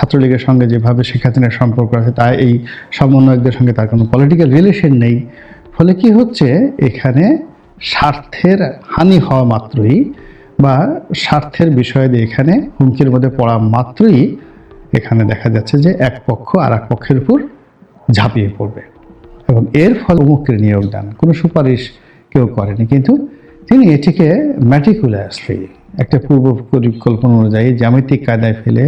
ছাত্রলীগের সঙ্গে যেভাবে শেখ হাসিনার সম্পর্ক আছে তা এই সমন্বয়কদের সঙ্গে তার কোনো পলিটিক্যাল রিলেশন নেই। ফলে কি হচ্ছে? এখানে স্বার্থের হানি হওয়া মাত্রই বা স্বার্থের বিষয়ে এখানে হুমকির মধ্যে পড়া মাত্রই এখানে দেখা যাচ্ছে যে এক পক্ষ আর এক পক্ষের উপর ঝাঁপিয়ে পড়বে। এবং এর ফলে অমুকের নিয়োগ দেন কোনো সুপারিশ কেউ করেনি। কিন্তু তিনি এটিকে ম্যাটিকুলাসলি একটা পূর্ব পরিকল্পনা অনুযায়ী জ্যামিতিক কায়দায় ফেলে,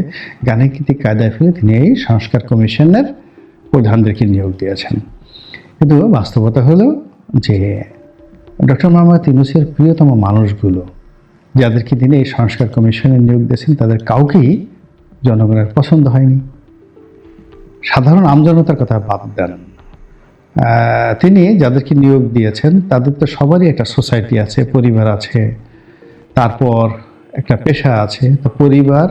গাণিতিক কায়দায় ফেলে তিনি এই সংস্কার কমিশনের প্রধানদেরকে নিয়োগ দিয়েছেন। কিন্তু বাস্তবতা হলো যে ডক্টর মোহাম্মদ ইউনুসের প্রিয়তম মানুষগুলো, যাদেরকে তিনি এই সংস্কার কমিশনে নিয়োগ দিয়েছেন, তাদের কাউকেই জনগণের পছন্দ হয়নি। সাধারণ আমজনতার কথা বাদ দেন। তিনি যাদেরকে নিয়োগ দিয়েছেন, তাদের তো সবারই একটা সোসাইটি আছে, পরিবার আছে তারপর একটা পেশা আছে পরিবার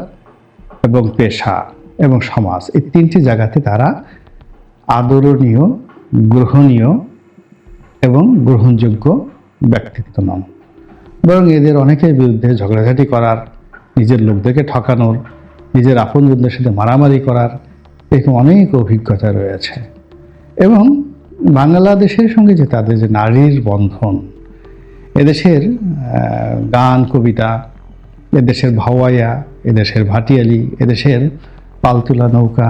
এবং পেশা এবং সমাজ। এই তিনটি জায়গাতে তারা আদরণীয়, গ্রহণীয় এবং গ্রহণযোগ্য ব্যক্তিত্ব নন। বরং এদের অনেকের বিরুদ্ধে ঝগড়াঝাটি করার, নিজের লোকদেরকে ঠকানোর, নিজের আপনজনদের সাথে মারামারি করার এরকম অনেক অভিজ্ঞতা রয়েছে। এবং বাংলাদেশের সঙ্গে যে তাদের যে নারীর বন্ধন এদেশের গান, কবিতা, এদেশের ভাওয়াইয়া, এদেশের ভাটিয়ালি, এদেশের পালতুলা নৌকা,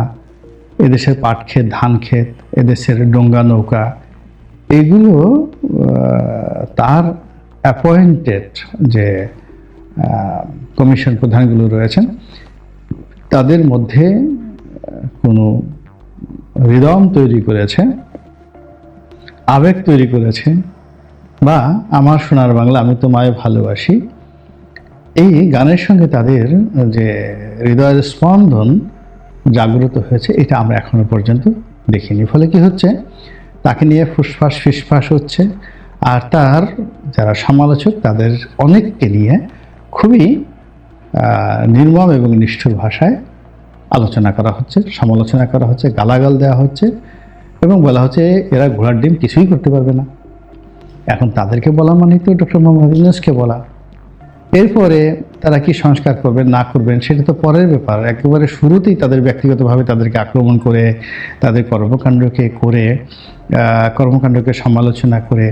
এদেশের পাট ক্ষেত ধান ক্ষেত এদেশের ডোঙ্গা নৌকা, এগুলো তার অ্যাপয়েন্টেড যে কমিশন প্রধানগুলো রয়েছেন, তাদের মধ্যে কোনো হৃদম তৈরি করেছে, আবেগ তৈরি করেছে বা আমার সোনার বাংলা আমি তোমায় ভালোবাসি। এই গানের সঙ্গে তাদের যে হৃদয়ের স্পন্দন জাগ্রত হয়েছে, এটা আমরা এখনও পর্যন্ত দেখিনি। ফলে কি হচ্ছে? তাকে নিয়ে ফুসফাস, ফিসফাস হচ্ছে। আর তার যারা সমালোচক, তাদের অনেককে নিয়ে খুবই নির্মম এবং নিষ্ঠুর ভাষায় আলোচনা করা হচ্ছে, সমালোচনা করা হচ্ছে, গালাগাল দেওয়া হচ্ছে এবং বলা হচ্ছে, এরা ঘোড়ার ডিম কিছুই করতে পারবে না। এখন তাদেরকে বলা মানে তো ডক্টর মোহাম্মদ ইউনুসকে বলা। এরপরে তারা কি সংস্কার করবেন, না করবেন, সেটা তো পরের ব্যাপার। একেবারে শুরুতেই তাদের ব্যক্তিগতভাবে তাদেরকে আক্রমণ করে, তাদের কর্মকাণ্ডকে করে কর্মকাণ্ডকে সমালোচনা করে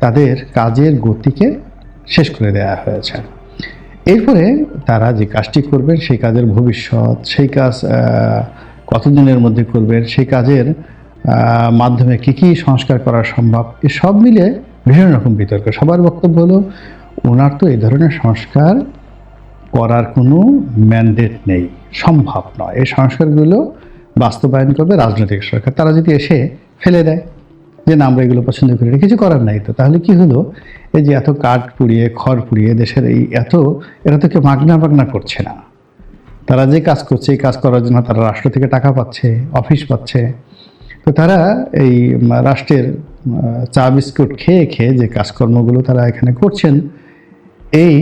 তাদের কাজের গতিকে শেষ করে দেওয়া হয়েছে। এরপরে তারা যে কাজটি করবেন, সেই কাজের ভবিষ্যৎ, সেই কাজ কতদিনের মধ্যে করবেন, সেই কাজের মাধ্যমে কী কী সংস্কার করা সম্ভব এ সব মিলে ভীষণ রকম বিতর্ক। সবার বক্তব্য হলো, ওনার তো এই ধরনের সংস্কার করার কোনো ম্যান্ডেট নেই। সম্ভব নয়। এই সংস্কারগুলো বাস্তবায়ন করবে রাজনৈতিক সরকার। তারা যদি এসে ফেলে দেয় যে, না, আমরা এগুলো পছন্দ করি না। কিছু করার নাই তো। তাহলে কি হলো? এই যে, এত কাঠ পুড়িয়ে, খড় পুড়িয়ে দেশের এই এত, এরা তো কেউ মাগনা মাগনা করছে না। তারা যে কাজ করছে, এই কাজ করার জন্য তারা রাষ্ট্র থেকে টাকা পাচ্ছে, অফিস পাচ্ছে। তো তারা এই রাষ্ট্রের চা বিস্কুট খেয়ে খেয়ে যে কাজকর্মগুলো তারা এখানে করছেন, এই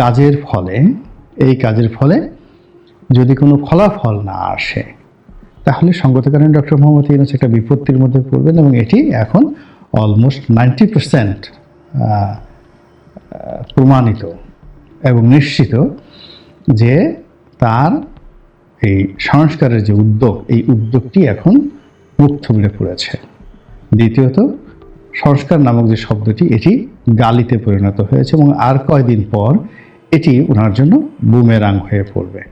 কাজের ফলে, এই কাজের ফলে যদি কোনো ফলাফল না আসে, তাহলে সঙ্গত ডক্টর মোহাম্মদ ইউনুস একটা বিপত্তির মধ্যে পড়বেন এবং এটি এখন অলমোস্ট নাইনটি পার্সেন্ট প্রমাণিত এবং নিশ্চিত যে তার এই সংস্কারের যে উদ্যোগ, এই উদ্যোগটি এখন মুখ থুবড়ে পড়েছে। দ্বিতীয়ত, সংস্কার নামক যে শব্দটি, এটি গালিতে পরিণত হয়েছে এবং আর কয়দিন পর এটি ওনার জন্য বুমেরাং হয়ে পড়বে।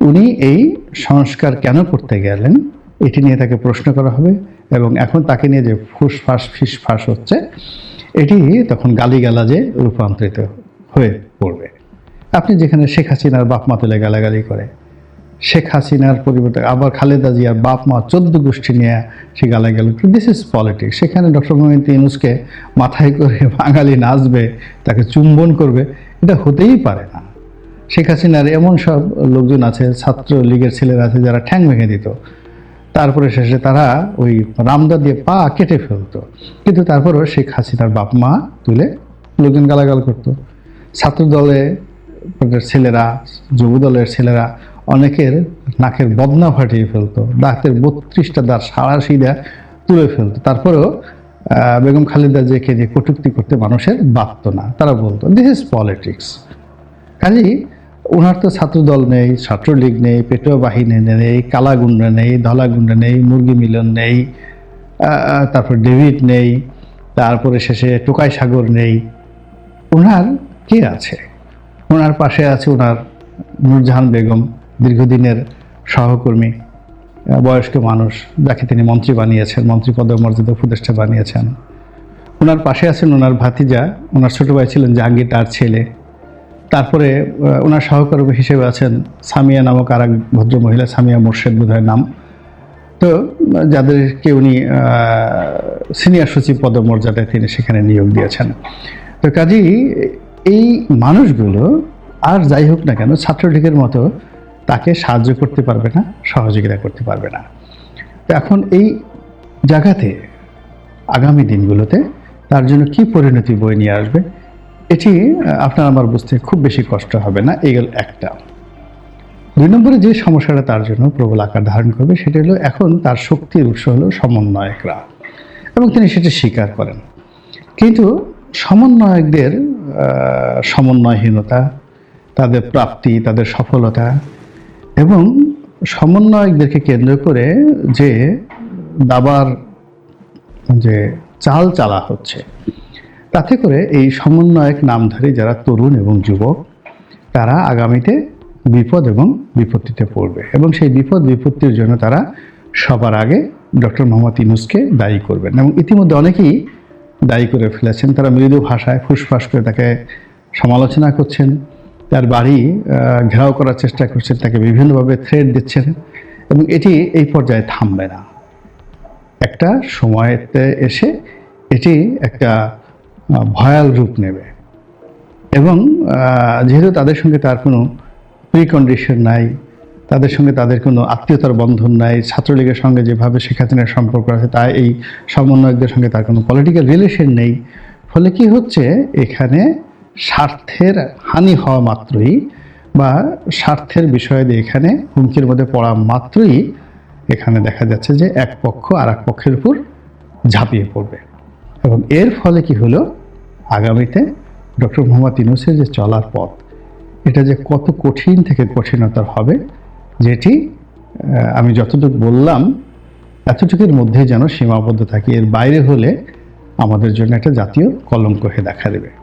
উনি এই সংস্কার কেন করতে গেলেন, এটি নিয়ে তাকে প্রশ্ন করা হবে এবং এখন তাকে নিয়ে যে ফুসফাস, ফিসফাস হচ্ছে, এটি তখন গালিগালাজে রূপান্তরিত হয়ে পড়বে। আপনি যেখানে শেখ হাসিনার বাপ মা তুলে গালাগালি করে শেখ হাসিনার পরিবর্তে আবার খালেদা জিয়ার বাপ মা চোদ্দ গোষ্ঠী নিয়ে সে গালা গেল দিস ইজ পলিটিক্স সেখানে ডক্টর মোহাম্মদ ইউনুসকে মাথায় করে বাঙালি নাচবে, তাকে চুম্বন করবে, এটা হতেই পারে না। শেখ হাসিনার এমন সব লোকজন আছে ছাত্র লীগের ছেলেরা আছে যারা ঠ্যাং ভেঙে দিত। তারপরে শেষে তারা ওই রামদা দিয়ে পা কেটে ফেলতো। কিন্তু তারপরেও শেখ হাসিনার বাপ মা তুলে লোকজন গালাগাল করতো। ছাত্র দলে ছেলেরা যুব দলের ছেলেরা অনেকের নাকের বদনা ফাটিয়ে ফেলতো, দাঁতের বত্রিশটা দাঁত সারা সিধা তুলে ফেলতো। তারপরেও বেগম খালেদা জিয়াকে যে কটুক্তি করতে মানুষের বাধ্য না, তারা বলতো দিস ইজ পলিটিক্স কাজেই ওনার তো ছাত্রদল নেই, ছাত্রলীগ নেই, পেটোয়া বাহিনী নেই, কালাগুন্ডা নেই, ধলাগুন্ডা নেই, মুরগি মিলন নেই তারপর ডেভিড নেই, তারপরে শেষে টোকাই সাগর নেই। ওনার কে আছে? ওনার পাশে আছে ওনার নূরজাহান বেগম। দীর্ঘদিনের সহকর্মী বয়স্ক মানুষ, যাকে তিনি মন্ত্রী বানিয়েছেন, মন্ত্রী পদমর্যাদা উপদেষ্টা বানিয়েছেন। ওনার পাশে আছেন ওনার ভাতিজা, ওনার ছোট ভাই ছিলেন জাহাঙ্গীর, তার ছেলে। তারপরে ওনার সহকর্মী হিসেবে আছেন সামিয়া নামক আর এক ভদ্র মহিলা, সামিয়া মোর্শেদ বোধহয় নাম। তো, যাদেরকে উনি সিনিয়র সচিব পদমর্যাদায় তিনি সেখানে নিয়োগ দিয়েছেন। তো কাজেই এই মানুষগুলো, আর যাই হোক না কেন, ছাত্রলীগের মতো তাকে সাহায্য করতে পারবে না, সহযোগিতা করতে পারবে না। তো এখন এই জায়গাতে আগামী দিনগুলোতে তার জন্য কি পরিণতি বই নিয়ে আসবে, এটি আপনার আমার বুঝতে খুব বেশি কষ্ট হবে না এগুলো একটা। দুই নম্বরে যে সমস্যাটা তার জন্য প্রবল আকার ধারণ করবে, সেটা হলো এখন তার শক্তির উৎস হলো সমন্বয়করা এবং তিনি সেটা স্বীকার করেন। কিন্তু সমন্বয়কদের সমন্বয়হীনতা, তাদের প্রাপ্তি, তাদের সফলতা এবং সমন্বয়কদেরকে কেন্দ্র করে যে দাবার যে চাল চালা হচ্ছে, তাতে করে এই সমন্বয়ক নামধারী যারা তরুণ এবং যুবক, তারা আগামীতে বিপদ এবং বিপত্তিতে পড়বে এবং সেই বিপদ বিপত্তির জন্য তারা সবার আগে ডক্টর মোহাম্মদ ইনুসকে দায়ী করবেন এবং ইতিমধ্যে অনেকেই দায়ী করে ফেলেছেন। তারা মৃদু ভাষায় ফুসফাস করে তাকে সমালোচনা করছেন। তার বাড়ি ঘেরাও করার চেষ্টা করছেন, তাকে বিভিন্নভাবে থ্রেড দিচ্ছেন এবং এটি এই পর্যায়ে থামবে না। একটা সময়তে এসে এটি একটা ভয়াল রূপ নেবে এবং যেহেতু তাদের সঙ্গে তার কোনো প্রিকন্ডিশন নাই, তাদের সঙ্গে তাদের কোনো আত্মীয়তার বন্ধন নাই, ছাত্রলীগের সঙ্গে যেভাবে শেখ হাসিনার সম্পর্ক আছে, তা এই সমন্বয়কদের সঙ্গে তার কোনো পলিটিক্যাল রিলেশন নেই। ফলে কি হচ্ছে? এখানে স্বার্থের হানি হওয়া মাত্রই বা স্বার্থের বিষয়ে এখানে হুমকির মধ্যে পড়া মাত্রই এখানে দেখা যাচ্ছে যে এক পক্ষ আর এক পক্ষের উপর ঝাঁপিয়ে পড়বে। এবং এর ফলে কি হলো? আগামীতে ডক্টর মোহাম্মদ ইউনুসের যে চলার পথ, এটা যে কত কঠিন থেকে কঠিনতর হবে, যেটি আমি যতটুকু বললাম, এতটুকুর মধ্যে যেন সীমাবদ্ধ থাকে, এর বাইরে হলে আমাদের জন্য একটা জাতীয় কলঙ্ক হয়ে দেখা দেবে।